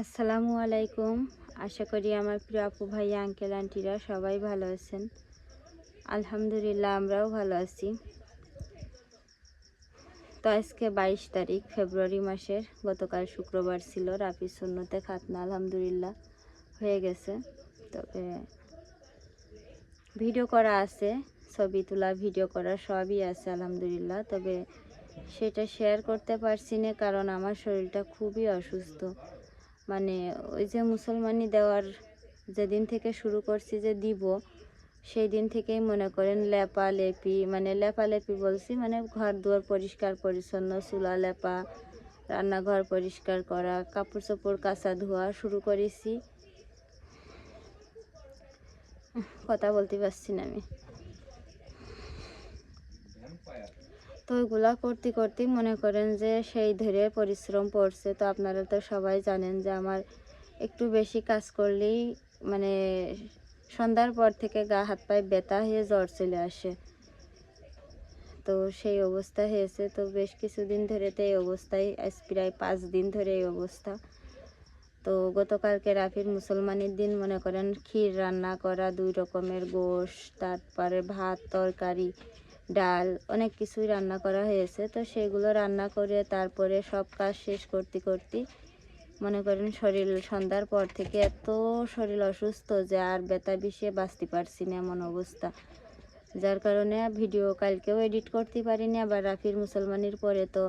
আসসালামু আলাইকুম। আশা করি আমার প্রিয় আপু ভাই আঙ্কেল আন্টিরা সবাই ভালো আছেন। আলহামদুলিল্লাহ, আমরাও ভালো আছি। তো আজকে বাইশ তারিখ, ফেব্রুয়ারি মাসের, গতকাল শুক্রবার ছিল রাফি সুন্নতে খাতনা, আলহামদুলিল্লাহ, হয়ে গেছে। তবে ভিডিও করা আছে, ছবি তোলা, ভিডিও করা সবই আছে, আলহামদুলিল্লাহ। তবে সেটা শেয়ার করতে পারছি না, কারণ আমার শরীরটা খুবই অসুস্থ। মানে ওই যে মুসলমানি দেওয়ার যেদিন থেকে শুরু করছি যে দিব, সেই দিন থেকেই মনে করেন লেপা লেপি মানে লেপা লেপি বলছি মানে ঘর দুয়ার পরিষ্কার পরিচ্ছন্ন, চুলা লেপা, রান্নাঘর পরিষ্কার করা, কাপড় চোপড় কাচা ধোয়া শুরু করেছি। কথা বলতে পারছি না আমি। তো ওইগুলা করতে করতে মনে করেন যে সেই ধরে পরিশ্রম পড়ছে। তো আপনারা তো সবাই জানেন যে আমার একটু বেশি কাজ করলেই মানে সন্ধ্যার পর থেকে গা, হাত পায়ে ব্যথা হয়ে জ্বর চলে আসে। তো সেই অবস্থা হয়েছে। তো বেশ কিছুদিন ধরে তো এই অবস্থায়, আজ প্রায় পাঁচ দিন ধরে এই অবস্থা। তো গতকালকে রাফির মুসলমানের দিন মনে করেন, ক্ষীর রান্না করা, দুই রকমের গোশ, তারপরে ভাত, তরকারি ডাল অনেক কিছুই রান্না করা হয়েছে। তো সেগুলো রান্না করে তারপরে সব কাজ শেষ করতে করতে মনে করেন শরীর সন্ধ্যার পর থেকে এত শরীর অসুস্থ যে আর ব্যথা বিষে বাঁচতে পারছি না এমন অবস্থা। যার কারণে ভিডিও কালকেও এডিট করতে পারিনি আবার রাফির মুসলমানির পরে তো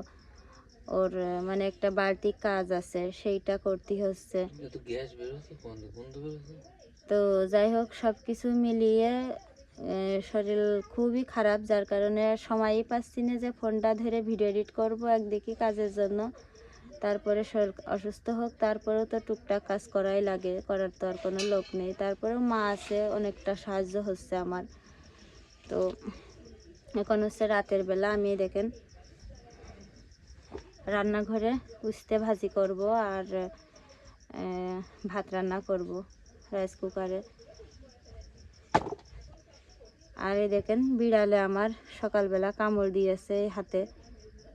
ওর মানে একটা বাড়তি কাজ আছে সেইটা করতে হচ্ছে। তো যাই হোক সব কিছু মিলিয়ে শরীর খুবই খারাপ, যার কারণে সময়ই পাচ্ছি না যে ফোনটা ধরে ভিডিও এডিট করব একদিকে কাজের জন্য। তারপরে শরীর অসুস্থ হোক, তারপরেও তো টুকটাক কাজ করাই লাগে, করার তো আর কোনো লোক নেই। তারপরেও মা আছে, অনেকটা সাহায্য হচ্ছে আমার। তো এখন হচ্ছে রাতের বেলা আমি দেখেন রান্নাঘরে উস্তে ভাজি করব আর ভাত রান্না করব, রাইস কুকারে। আর এই দেখেন বিড়ালে আমার সকালবেলা কামড় দিয়েছে হাতে।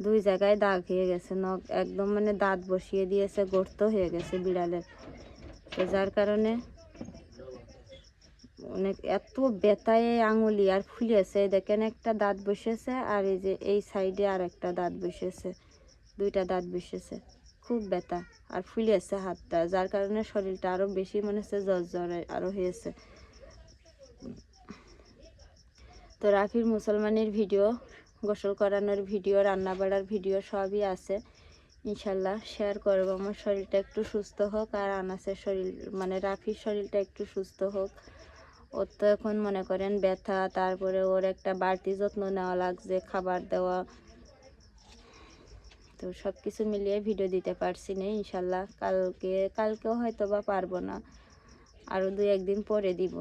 দুই জায়গায় দাগ হয়ে গেছে, নখ একদম মানে দাঁত বসিয়ে দিয়েছে, গর্ত হয়ে গেছে বিড়ালের। তো যার কারণে অনেক এত বেতায় আঙুলি আর ফুলিয়েছে এই দেখেন একটা দাঁত বসেছে আর এই যে এই সাইডে আর একটা দাঁত বসেছে, দুইটা দাঁত বসেছে। খুব ব্যথা আর ফুলিয়েছে হাতটা, যার কারণে শরীরটা আরও বেশি মনে হচ্ছে জ্বর জ্বর আরও হয়েছে। তো রাফির মুসলমানের ভিডিও, গোসল করানোর ভিডিও, রান্না বাড়ার ভিডিও সবই আছে। ইনশাল্লাহ শেয়ার করব। আমার শরীরটা একটু সুস্থ হোক আর আনাসের শরীর মানে রাফির শরীরটা একটু সুস্থ হোক। ওর তো এখন মনে করেন ব্যথা, তারপরে ওর একটা বাড়তি যত্ন নেওয়া লাগছে, খাবার দেওয়া। তো সব কিছু মিলিয়ে ভিডিও দিতে পারছি না, ইনশাল্লাহ। কালকে, কালকেও হয়তো বা পারব না। আরও দু একদিন পরে দিব।